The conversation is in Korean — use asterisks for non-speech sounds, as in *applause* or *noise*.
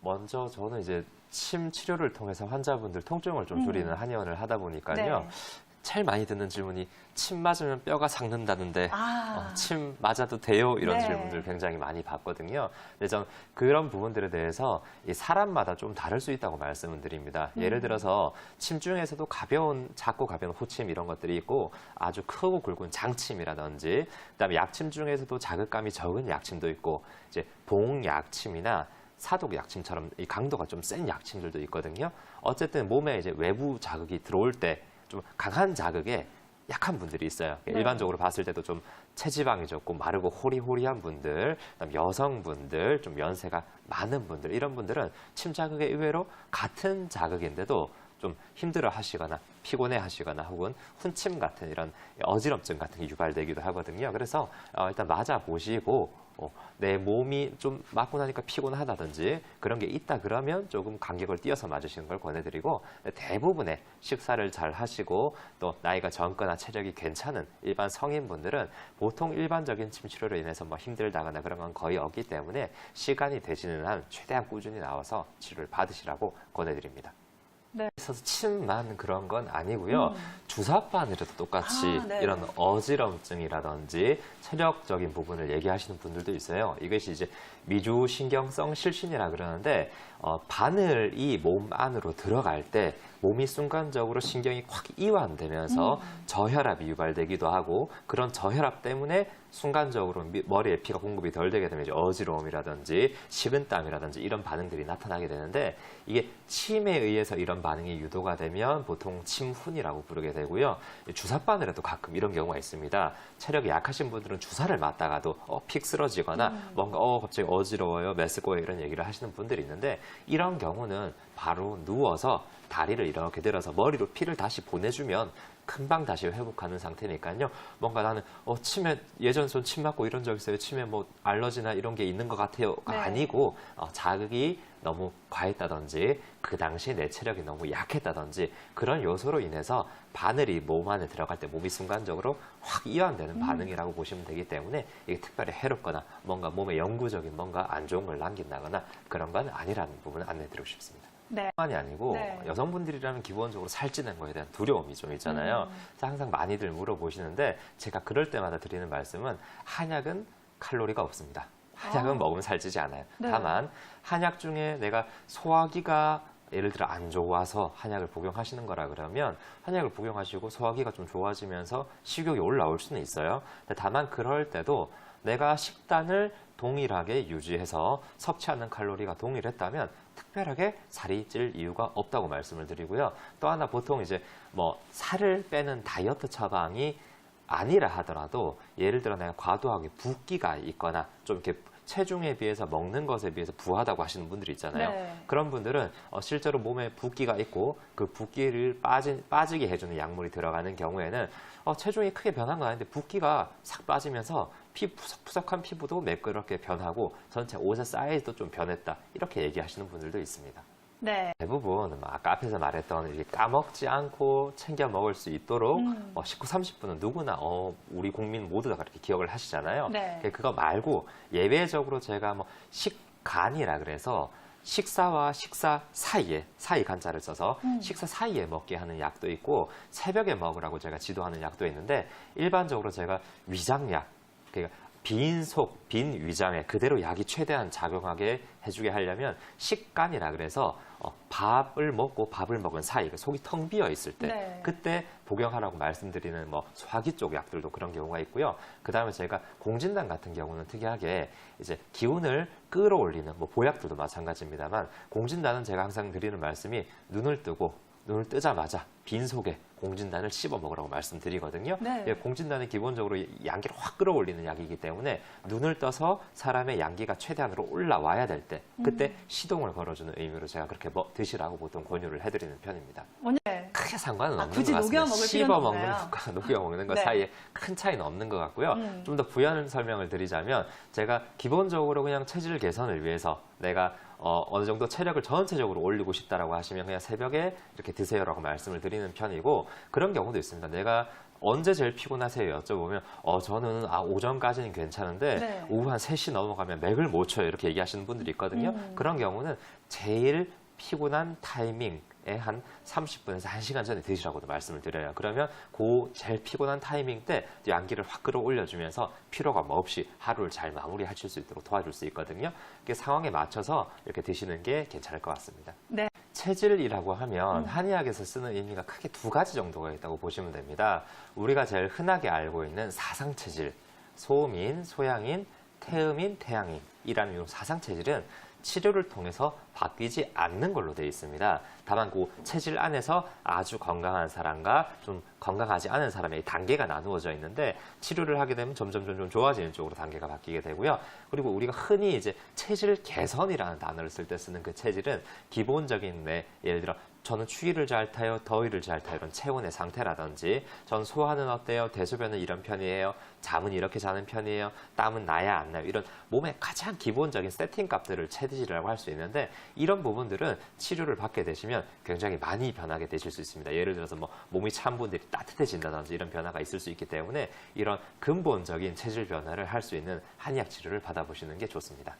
먼저 저는 이제 침 치료를 통해서 환자분들 통증을 좀 줄이는 한의원을 하다 보니까요. 네. 제일 많이 듣는 질문이 침 맞으면 뼈가 삭는다는데 아. 어, 침 맞아도 돼요? 이런 네. 질문들 굉장히 많이 받거든요. 근데 전 그런 부분들에 대해서 이 사람마다 좀 다를 수 있다고 말씀을 드립니다. 음. 예를 들어서 침 중에서도 가벼운 작고 가벼운 호침 이런 것들이 있고 아주 크고 굵은 장침이라든지 그다음에 약침 중에서도 자극감이 적은 약침도 있고 이제 봉약침이나 사독 약침처럼 이 강도가 좀 센 약침들도 있거든요. 어쨌든 몸에 이제 외부 자극이 들어올 때 좀 강한 자극에 약한 분들이 있어요. 네. 일반적으로 봤을 때도 좀 체지방이 적고 마르고 호리호리한 분들, 그다음 여성분들, 좀 연세가 많은 분들 이런 분들은 침 자극에 의외로 같은 자극인데도 좀 힘들어 하시거나 피곤해 하시거나 혹은 훈침 같은 이런 어지럼증 같은 게 유발되기도 하거든요. 그래서 어, 일단 맞아 보시고 어, 내 몸이 좀 맞고 나니까 피곤하다든지 그런 게 있다 그러면 조금 간격을 띄어서 맞으시는 걸 권해드리고 대부분의 식사를 잘 하시고 또 나이가 젊거나 체력이 괜찮은 일반 성인분들은 보통 일반적인 침 치료로 인해서 뭐 힘들다거나 그런 건 거의 없기 때문에 시간이 되시는 한 최대한 꾸준히 나와서 치료를 받으시라고 권해드립니다. 네. 있어서 침만 그런 건 아니고요. 음. 주사바늘에도 똑같이 아, 네. 이런 어지럼증이라든지 체력적인 부분을 얘기하시는 분들도 있어요. 이것이 이제 미주신경성 실신이라 그러는데 어, 바늘이 몸 안으로 들어갈 때 몸이 순간적으로 신경이 확 이완되면서 음. 저혈압이 유발되기도 하고 그런 저혈압 때문에 순간적으로 미- 머리에 피가 공급이 덜 되게 되면 이제 어지러움이라든지 식은땀이라든지 이런 반응들이 나타나게 되는데 이게 침에 의해서 이런 반응이 유도가 되면 보통 침훈이라고 부르게 되고요. 이 주사바늘에도 가끔 이런 경우가 있습니다. 체력이 약하신 분들은 주사를 맞다가도 어, 픽 쓰러지거나 뭔가 어, 갑자기 어지러워요, 메스꺼워요 이런 얘기를 하시는 분들이 있는데 이런 경우는 바로 누워서 다리를 이렇게 들어서 머리로 피를 다시 보내주면 금방 다시 회복하는 상태니까요. 뭔가 나는 어 침에 예전 전침 맞고 이런 적 있어요. 침에 뭐 알러지나 이런 게 있는 것 같아요가 네. 아니고 어, 자극이 너무 과했다든지 그 당시 내 체력이 너무 약했다든지 그런 요소로 인해서 바늘이 몸 안에 들어갈 때 몸이 순간적으로 확 이완되는 반응이라고 보시면 되기 때문에 이게 특별히 해롭거나 뭔가 몸에 영구적인 뭔가 안 좋은 걸 남긴다거나 그런 건 아니라는 부분을 안내드리고 싶습니다. 네. 뿐만이 아니고 네. 여성분들이라면 기본적으로 살찌는 거에 대한 두려움이 좀 있잖아요. 음. 항상 많이들 물어보시는데 제가 그럴 때마다 드리는 말씀은 한약은 칼로리가 없습니다. 한약은 아. 먹으면 살찌지 않아요. 네. 다만 한약 중에 내가 소화기가 예를 들어 안 좋아서 한약을 복용하시는 거라 그러면 한약을 복용하시고 소화기가 좀 좋아지면서 식욕이 올라올 수는 있어요. 다만 그럴 때도 내가 식단을 동일하게 유지해서 섭취하는 칼로리가 동일했다면 특별하게 살이 찔 이유가 없다고 말씀을 드리고요. 또 하나 보통 이제 뭐 살을 빼는 다이어트 처방이 아니라 하더라도 예를 들어 내가 과도하게 붓기가 있거나 좀 이렇게 체중에 비해서 먹는 것에 비해서 부하다고 하시는 분들이 있잖아요. 네. 그런 분들은 어, 실제로 몸에 붓기가 있고 그 붓기를 빠진, 빠지게 해주는 약물이 들어가는 경우에는 어, 체중이 크게 변한 건 아닌데 붓기가 싹 빠지면서 피 푸석푸석한 피부도 매끄럽게 변하고 전체 옷의 사이즈도 좀 변했다 이렇게 얘기하시는 분들도 있습니다. 네. 대부분 뭐 아까 앞에서 말했던 이렇게 까먹지 않고 챙겨 먹을 수 있도록 음. 어, 식후 30분은 누구나 어, 우리 국민 모두 다 그렇게 기억을 하시잖아요. 네. 그거 말고 예외적으로 제가 뭐 식간이라 그래서 식사와 식사 사이에 사이 간자를 써서 음. 식사 사이에 먹게 하는 약도 있고 새벽에 먹으라고 제가 지도하는 약도 있는데 일반적으로 제가 위장약 그러니까 빈 속, 빈 위장에 그대로 약이 최대한 작용하게 해주게 하려면 식간이라 그래서 어, 밥을 먹고 밥을 먹은 사이, 그 속이 텅 비어 있을 때 네. 그때 복용하라고 말씀드리는 뭐 소화기 쪽 약들도 그런 경우가 있고요. 그 다음에 제가 공진단 같은 경우는 특이하게 이제 기운을 끌어올리는 뭐 보약들도 마찬가지입니다만 공진단은 제가 항상 드리는 말씀이 눈을 뜨고 눈을 뜨자마자 빈 속에 공진단을 씹어 먹으라고 말씀드리거든요. 네. 예, 공진단은 기본적으로 양기를 확 끌어올리는 약이기 때문에 눈을 떠서 사람의 양기가 최대한으로 올라와야 될 때 그때 음. 시동을 걸어주는 의미로 제가 그렇게 먹- 드시라고 보통 권유를 해드리는 편입니다. 네. 크게 상관은 아, 없는 굳이 것 같습니다. 녹여 먹을 씹어 먹는? 것과 *laughs* 녹여 먹는 것 네. 사이에 큰 차이는 없는 것 같고요. 음. 좀더 부연 설명을 드리자면 제가 기본적으로 그냥 체질 개선을 위해서 내가 어, 어느 정도 체력을 전체적으로 올리고 싶다라고 하시면 그냥 새벽에 이렇게 드세요라고 말씀을 드리는 편이고 그런 경우도 있습니다. 내가 언제 제일 피곤하세요? 여쭤보면 어 저는 아 오전까지는 괜찮은데 네. 오후 한 3시 넘어가면 맥을 못 쳐요. 이렇게 얘기하시는 분들이 있거든요. 음. 그런 경우는 제일 피곤한 타이밍에 한 30분에서 1시간 전에 드시라고도 말씀을 드려요. 그러면 그 제일 피곤한 타이밍 때 양기를 확 끌어올려주면서 피로감 없이 하루를 잘 마무리하실 수 있도록 도와줄 수 있거든요. 그 상황에 맞춰서 이렇게 드시는 게 괜찮을 것 같습니다. 네. 체질이라고 하면 음. 한의학에서 쓰는 의미가 크게 두 가지 정도가 있다고 보시면 됩니다. 우리가 제일 흔하게 알고 있는 사상 체질, 소음인, 소양인, 태음인, 태양인이라는 이 사상 체질은 치료를 통해서 바뀌지 않는 걸로 되어 있습니다. 다만 그 체질 안에서 아주 건강한 사람과 좀 건강하지 않은 사람의 단계가 나누어져 있는데 치료를 하게 되면 점점 점점 좋아지는 쪽으로 단계가 바뀌게 되고요. 그리고 우리가 흔히 이제 체질 개선이라는 단어를 쓸 때 쓰는 그 체질은 기본적인 네, 예를 들어 저는 추위를 잘 타요, 더위를 잘 타요 이런 체온의 상태라든지 전 소화는 어때요, 대소변은 이런 편이에요, 잠은 이렇게 자는 편이에요, 땀은 나야 안 나요 이런 몸의 가장 기본적인 세팅 값들을 체 질이라고 할 수 있는데 이런 부분들은 치료를 받게 되시면 굉장히 많이 변하게 되실 수 있습니다. 예를 들어서 뭐 몸이 찬 분들이 따뜻해진다든지 이런 변화가 있을 수 있기 때문에 이런 근본적인 체질 변화를 할 수 있는 한의학 치료를 받아보시는 게 좋습니다.